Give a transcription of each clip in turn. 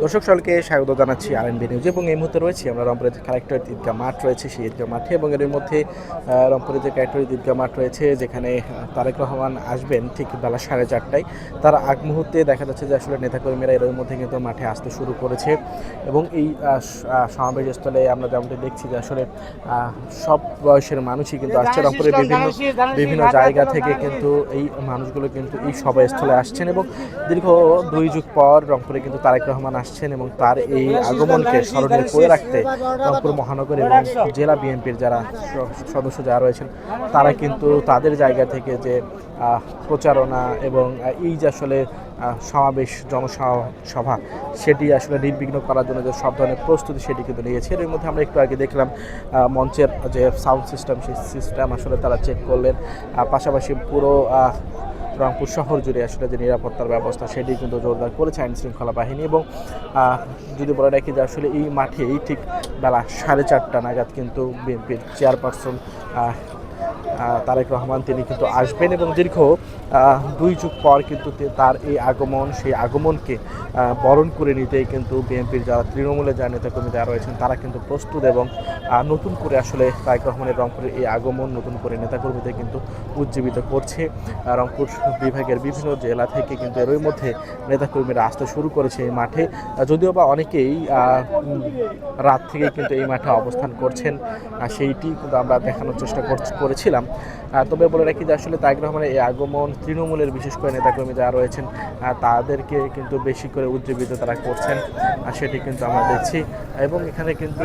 দর্শক সকলকে স্বাগত জানাচ্ছি আর এন নিউজ এবং এই মুহূর্তে রয়েছি আমরা রংপুরের যে কালেক্টর ঈদগাহ মাঠ রয়েছে সেই ঈদগাহ মাঠে। এবং এর মধ্যে রংপুরের যে কালেক্টর ঈদগাহ মাঠ রয়েছে যেখানে তারেক রহমান আসবেন ঠিক বেলা সাড়ে চারটায়। তার আগ মুহূর্তে দেখা যাচ্ছে যে আসলে নেতাকর্মীরা এর মধ্যে কিন্তু মাঠে আসতে শুরু করেছে। এবং এই আহ, স- আহ, সমাবেশস্থলে আমরা যেমনটি দেখছি যে আসলে সব বয়সের মানুষই কিন্তু আসছে রংপুরের বিভিন্ন বিভিন্ন জায়গা থেকে কিন্তু এই মানুষগুলো কিন্তু এই সভাস্থলে আসছেন। এবং দীর্ঘ দুই যুগ পর রংপুরে কিন্তু তারেক রহমান আসছেন এবং তার এই আগমনকে স্মরণীয় করে রাখতে রংপুর মহানগর এবং জেলা বিএনপির যারা সদস্য যারা রয়েছেন, তারা কিন্তু তাদের জায়গা থেকে যে প্রচারণা এবং এই যে আসলে সমাবেশ জনসভা, সেটি আসলে নির্বিঘ্ন করার জন্য যে সব ধরনের প্রস্তুতি সেটি কিন্তু নিয়েছে এর মধ্যে আমরা একটু আগে দেখলাম মঞ্চের যে সাউন্ড সিস্টেম সেই সিস্টেম আসলে তারা চেক করলেন। পাশাপাশি পুরো রংপুর শহর জুড়ে আসলে যে নিরাপত্তার ব্যবস্থা, সেটি কিন্তু জোরদার করেছে আইন শৃঙ্খলা বাহিনী এবং যদি বলে রাখি যে আসলে এই মাঠে এই ঠিক বেলা সাড়ে চারটা নাগাদ কিন্তু বিএনপির চেয়ারপারসন তারেক রহমান, তিনি কিন্তু আসবেন এবং দীর্ঘ দুই যুগ পর কিন্তু তার এই আগমন, সেই আগমনকে বরণ করে নিতেই কিন্তু বিএনপির যারা তৃণমূলে যারা নেতাকর্মী যারা রয়েছেন, তারা কিন্তু প্রস্তুত এবং নতুন করে আসলে তারেক রহমানের রংপুরের এই আগমন নতুন করে নেতাকর্মীদের কিন্তু উজ্জীবিত করছে। রংপুর বিভাগের বিভিন্ন জেলা থেকে কিন্তু এরই মধ্যে নেতাকর্মীরা আসতে শুরু করেছে এই মাঠে। যদিও বা অনেকেই রাত থেকে কিন্তু এই মাঠে অবস্থান করছেন সেইটি কিন্তু আমরা দেখানোর চেষ্টা করছ- করেছিলাম। আহ, তবে বলে রাখি যে আসলে তারেক রহমানের এই আগমন তৃণমূলের বিশেষ করে নেতাকর্মী যারা রয়েছেন তাদেরকে কিন্তু বেশি করে উজ্জীবিত তারা করছেন সেটি কিন্তু আমরা দেখছি। এবং এখানে কিন্তু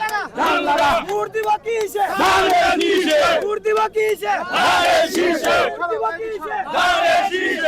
मूर्ति वकील से मूर्ति वकील से मूर्ति वकील से